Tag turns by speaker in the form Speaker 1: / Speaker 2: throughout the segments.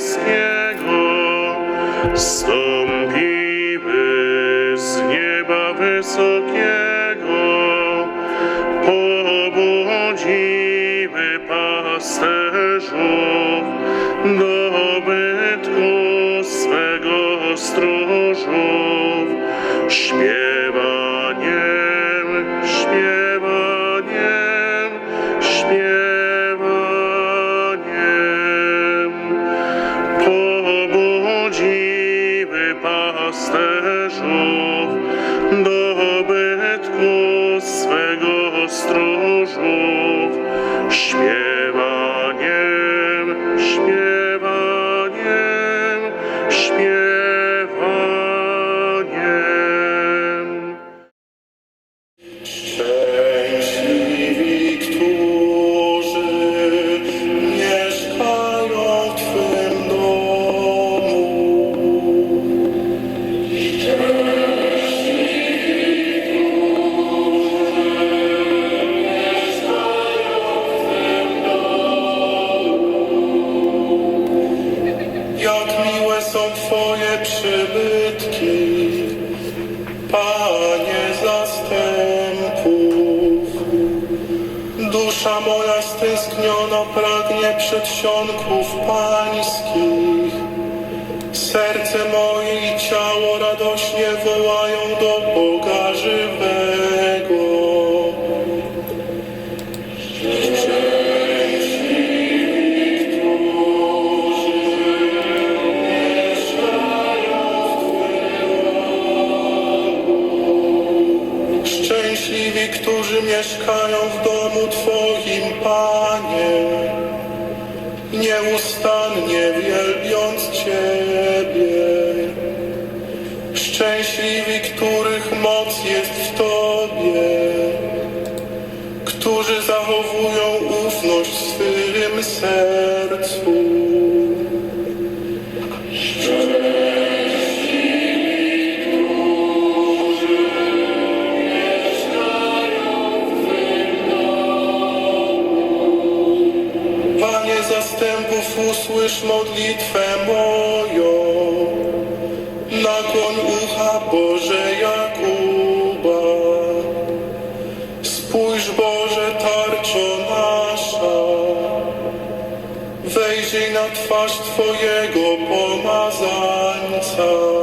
Speaker 1: Niebieskiego stąpiły z nieba wysokiego, pobudziły pasterzów dobytku swego stróżów.
Speaker 2: Śmie śpiew. spragniona pragnie przedsionków pańskich. Serce moje i ciało radośnie wołają do Boga żywego. Szczęśliwi, którzy mieszkają w domu Twoim, Panie nieustannie wielbiąc Cię. zastępów usłysz modlitwę moją. Nakłoń ucha Boże Jakuba. Spójrz Boże tarczo nasza. Wejdziej na twarz Twojego pomazańca.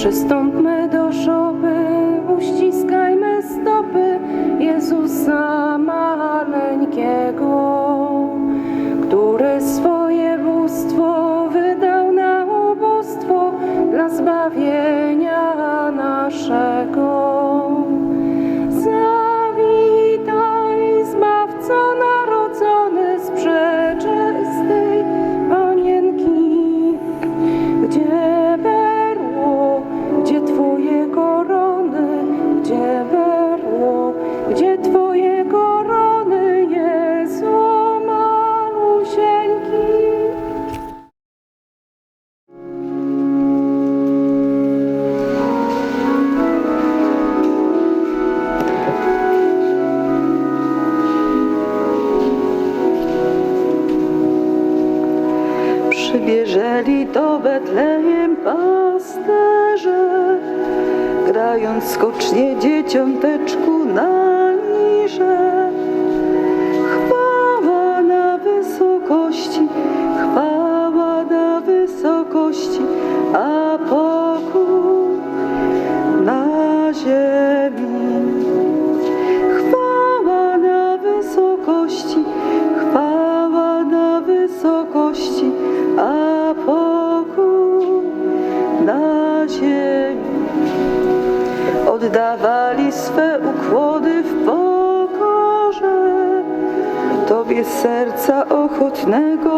Speaker 3: 6
Speaker 4: Stanęli do
Speaker 3: Betlejem pasterze, grając skocznie dzieciąteczku na serca ochotnego.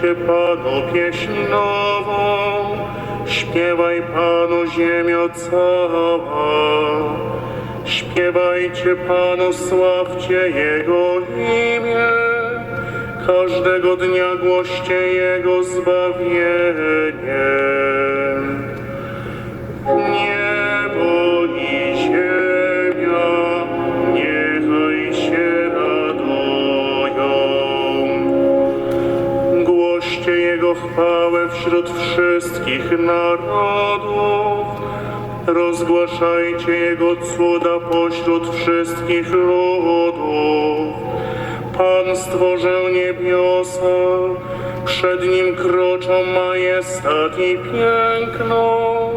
Speaker 5: Śpiewajcie Panu pieśń nową, śpiewaj Panu ziemio cała. Śpiewajcie Panu, sławcie Jego imię, każdego dnia głoście Jego zbawienie. Jego cuda pośród wszystkich ludów. Pan stworzył niebiosa, przed Nim kroczą majestat i piękno,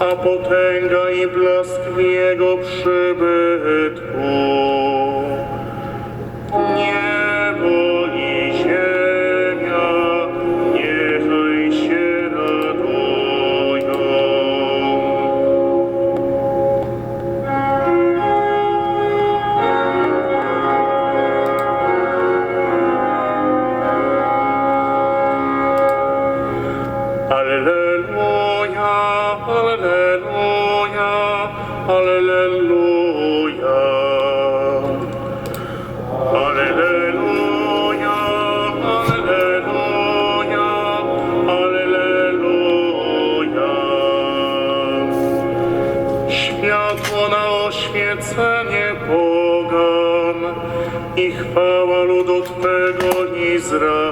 Speaker 5: a potęga i blask w Jego przybytku. Niebo Alleluja, alleluja, alleluja. Alleluja, alleluja, alleluja. Światło na oświecenie pogan i chwała ludu Twego Izrael.